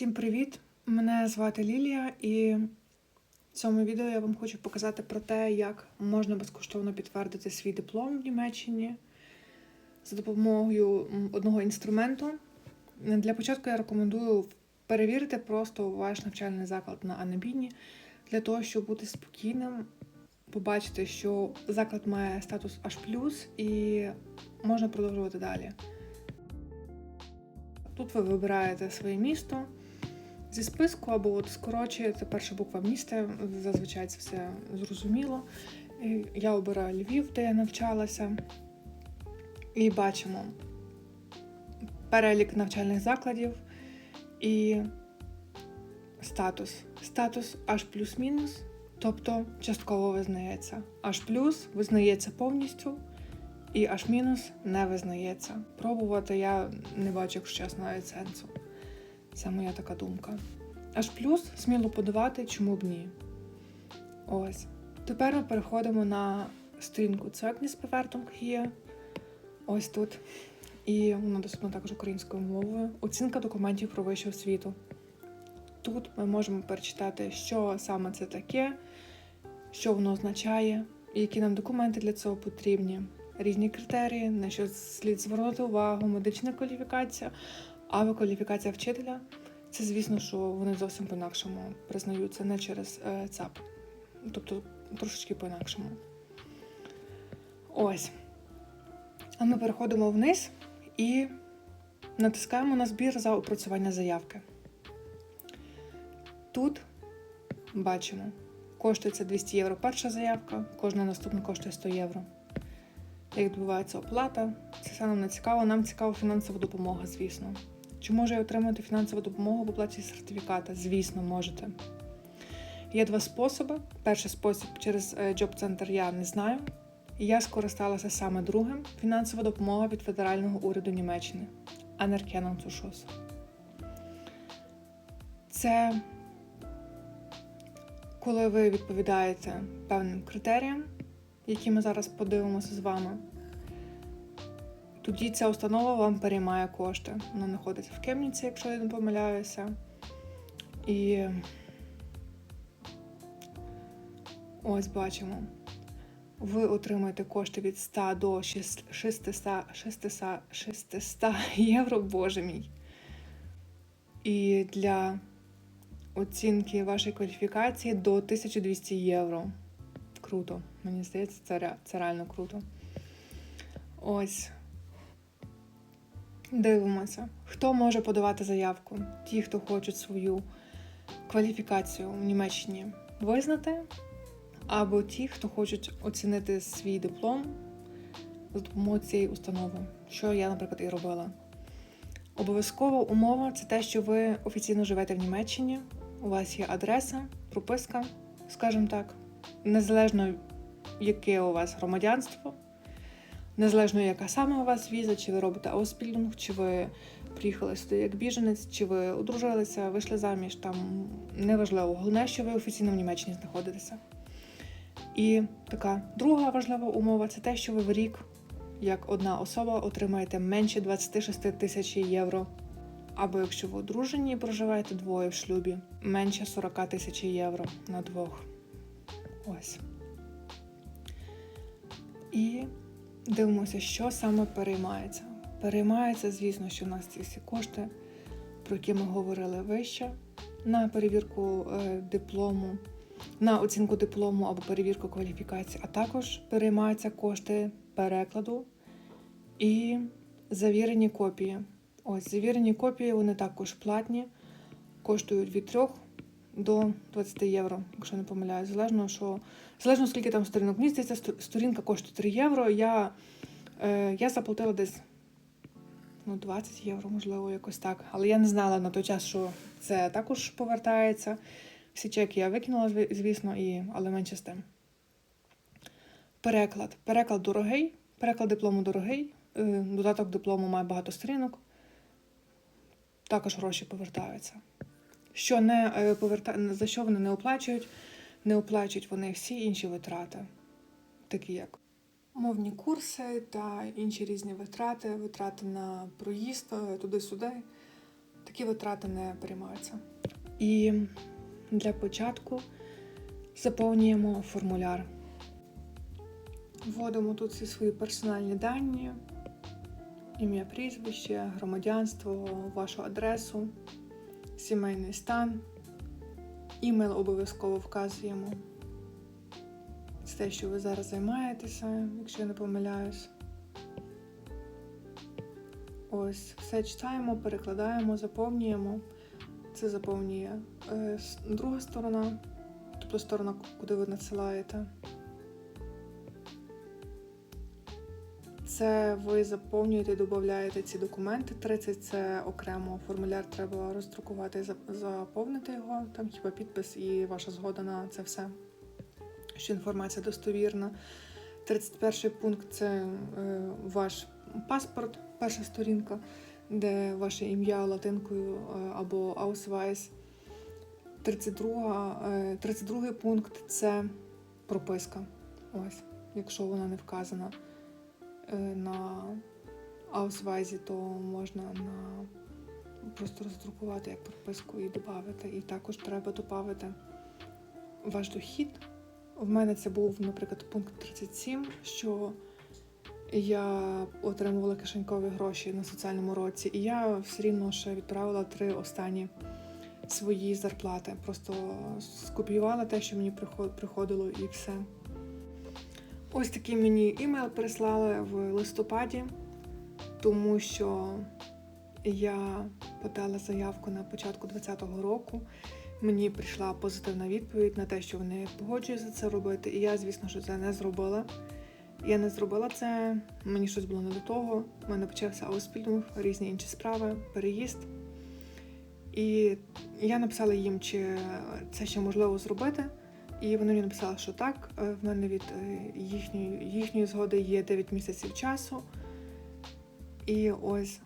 Всім привіт! Мене звати Лілія, і в цьому відео я вам хочу показати про те, як можна безкоштовно підтвердити свій диплом в Німеччині за допомогою одного інструменту. Для початку я рекомендую перевірити просто ваш навчальний заклад на Анабіні для того, щоб бути спокійним, побачити, що заклад має статус H+, і можна продовжувати далі. Тут ви вибираєте своє місто зі списку, або от скорочуєте перша буква міста, зазвичай це все зрозуміло. Я обираю Львів, де я навчалася, і бачимо перелік навчальних закладів і статус. Статус H плюс-мінус, тобто частково визнається. H плюс визнається повністю, і H мінус не визнається. Пробувати я не бачу, якщо чесно, навіть сенсу. Це моя така думка. Аж плюс сміло подавати, чому б ні. Ось. Тепер ми переходимо на сторінку Zeugnisbewertung hier. Ось тут. І вона доступна також українською мовою. Оцінка документів про вищу освіту. Тут ми можемо перечитати, що саме це таке, що воно означає, які нам документи для цього потрібні, різні критерії, на що слід звернути увагу, медична кваліфікація, або кваліфікація вчителя. Це, звісно, що вони зовсім по-інакшому признаються, не через е, ЦАП. Тобто трошечки по-інакшому. Ось. А ми переходимо вниз і натискаємо на збір за опрацювання заявки. Тут бачимо, коштує це 200 євро перша заявка, кожна наступна коштує 100 євро. Як відбувається оплата, це все нам не цікаво, нам цікава фінансова допомога, звісно. Чи можу я отримати фінансову допомогу в оплаті сертифіката? Звісно, можете. Є два способи. Перший спосіб через е, Job Center я не знаю. І я скористалася саме другим фінансова допомога від федерального уряду Німеччини Anerkennungszuschuss. Це коли ви відповідаєте певним критеріям, які ми зараз подивимося з вами. Тоді ця установа вам переймає кошти. Вона знаходиться в Кемніці, якщо я не помиляюся. І ось бачимо. Ви отримаєте кошти від 100 до 600, 600, 600 євро, боже мій. І для оцінки вашої кваліфікації до 1200 євро. Круто. Мені здається, це, це реально круто. Ось. Дивимося, хто може подавати заявку. Ті, хто хочуть свою кваліфікацію в Німеччині визнати, або ті, хто хочуть оцінити свій диплом за допомогою цієї установи, що я, наприклад, і робила. Обов'язкова умова це те, що ви офіційно живете в Німеччині, у вас є адреса, прописка, скажімо так, незалежно яке у вас громадянство. Незалежно, яка саме у вас віза, чи ви робите ауспільдинг, чи ви приїхали сюди як біженець, чи ви одружилися, вийшли заміж, там неважливо. Головне, що ви офіційно в Німеччині знаходитеся. І така друга важлива умова це те, що ви в рік, як одна особа, отримаєте менше 26 тисяч євро. Або якщо ви одружені і проживаєте двоє в шлюбі, менше 40 тисяч євро на двох. Ось. І Дивимося, що саме переймається. Переймається, звісно, що у нас ці всі кошти, про які ми говорили вище, на перевірку е, диплому, на оцінку диплому або перевірку кваліфікації, а також переймаються кошти перекладу і завірені копії. Ось завірені копії, вони також платні, коштують від 3 до 20 євро, якщо не помиляюсь, залежно, що залежно скільки там сторінок. Мені здається, сторінка коштує 3 євро. Я, е, я заплатила десь ну, 20 євро, можливо, якось так. Але я не знала на той час, що це також повертається. Всі чеки я викинула, звісно, і, але менше з тим. Переклад. Переклад дорогий, переклад диплому дорогий. е, Додаток диплому має багато сторінок. Також гроші повертаються. Що не е, поверта... за що вони не оплачують? Не оплачують вони всі інші витрати, такі як мовні курси та інші різні витрати, витрати на проїзд е, туди-сюди. такі витрати не приймаються. І для початку заповнюємо формуляр. Вводимо тут всі свої персональні дані, ім'я, прізвище, громадянство, вашу адресу, сімейний стан. Імейл обов'язково вказуємо. Це те, що ви зараз займаєтеся, якщо я не помиляюсь. Ось, все читаємо, перекладаємо, заповнюємо. Це заповнює е, друга сторона, тобто сторона, куди ви надсилаєте. Це ви заповнюєте і додаєте ці документи. 30 це окремо формуляр, треба роздрукувати заповнити його. Там хіба підпис і ваша згода на це все, що інформація достовірна. 31 пункт це е, ваш паспорт, перша сторінка, де ваше ім'я латинкою е, або Ausweis. 32, е, 32 пункт це прописка. Ось, якщо вона не вказана на Ausweis, то можна на просто роздрукувати як прописку і додати. І також треба додати ваш дохід. В мене це був, наприклад, пункт 37, що я отримувала кишенькові гроші на соціальному році, і я все рівно ще відправила три останні свої зарплати. Просто скопіювала те, що мені приходило, і все. Ось такий мені імейл прислали в листопаді, тому що я подала заявку на початку 2020 року. Мені прийшла позитивна відповідь на те, що вони погоджуються це робити. І я, звісно, що це не зробила. Я не зробила це, мені щось було не до того. У мене почався ауспільдинг, різні інші справи, переїзд. І я написала їм, чи це ще можливо зробити. І вони мені написали, що так. Е, В мене від е, їхньої, їхньої згоди є 9 місяців часу. І ось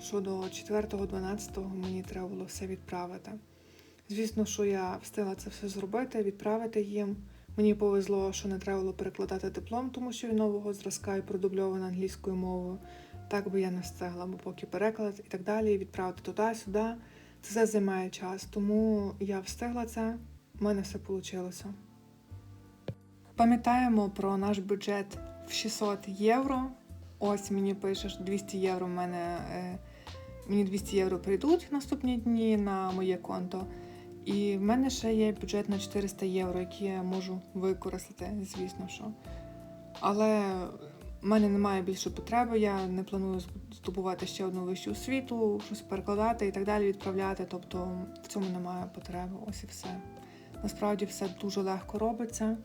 що до 4-12 мені треба було все відправити. Звісно, що я встигла це все зробити, відправити їм. Мені повезло, що не треба було перекладати диплом, тому що він нового зразка і продубльований англійською мовою. Так би я не встигла, бо поки переклад і так далі, відправити туди-сюди. Це все займає час. Тому я встигла це, в мене все вийшло. Пам'ятаємо про наш бюджет в 600 євро. Ось мені пишеш 200 євро в мене. Е, мені 200 євро прийдуть наступні дні на моє конто. І в мене ще є бюджет на 400 євро, який я можу використати, звісно що. Але в мене немає більше потреби, я не планую здобувати ще одну вищу освіту, щось перекладати і так далі, відправляти. Тобто в цьому немає потреби. Ось і все. Насправді все дуже легко робиться.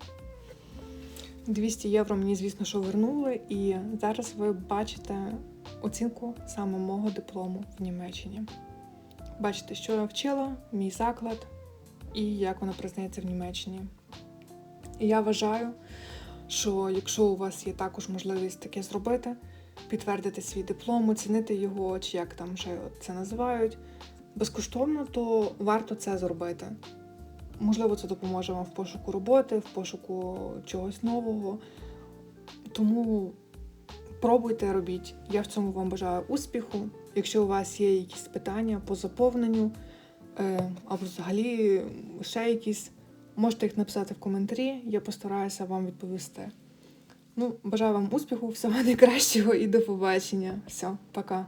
200 євро мені, звісно, що вернули, і зараз ви бачите оцінку саме мого диплому в Німеччині. Бачите, що я вчила, мій заклад і як воно признається в Німеччині. І я вважаю, що якщо у вас є також можливість таке зробити, підтвердити свій диплом, оцінити його, чи як там ще це називають, безкоштовно, то варто це зробити. Можливо, це допоможе вам в пошуку роботи, в пошуку чогось нового. Тому пробуйте, робіть. Я в цьому вам бажаю успіху. Якщо у вас є якісь питання по заповненню, е, або взагалі ще якісь, можете їх написати в коментарі, я постараюся вам відповісти. Ну, бажаю вам успіху, всього найкращого і до побачення. Все, пока.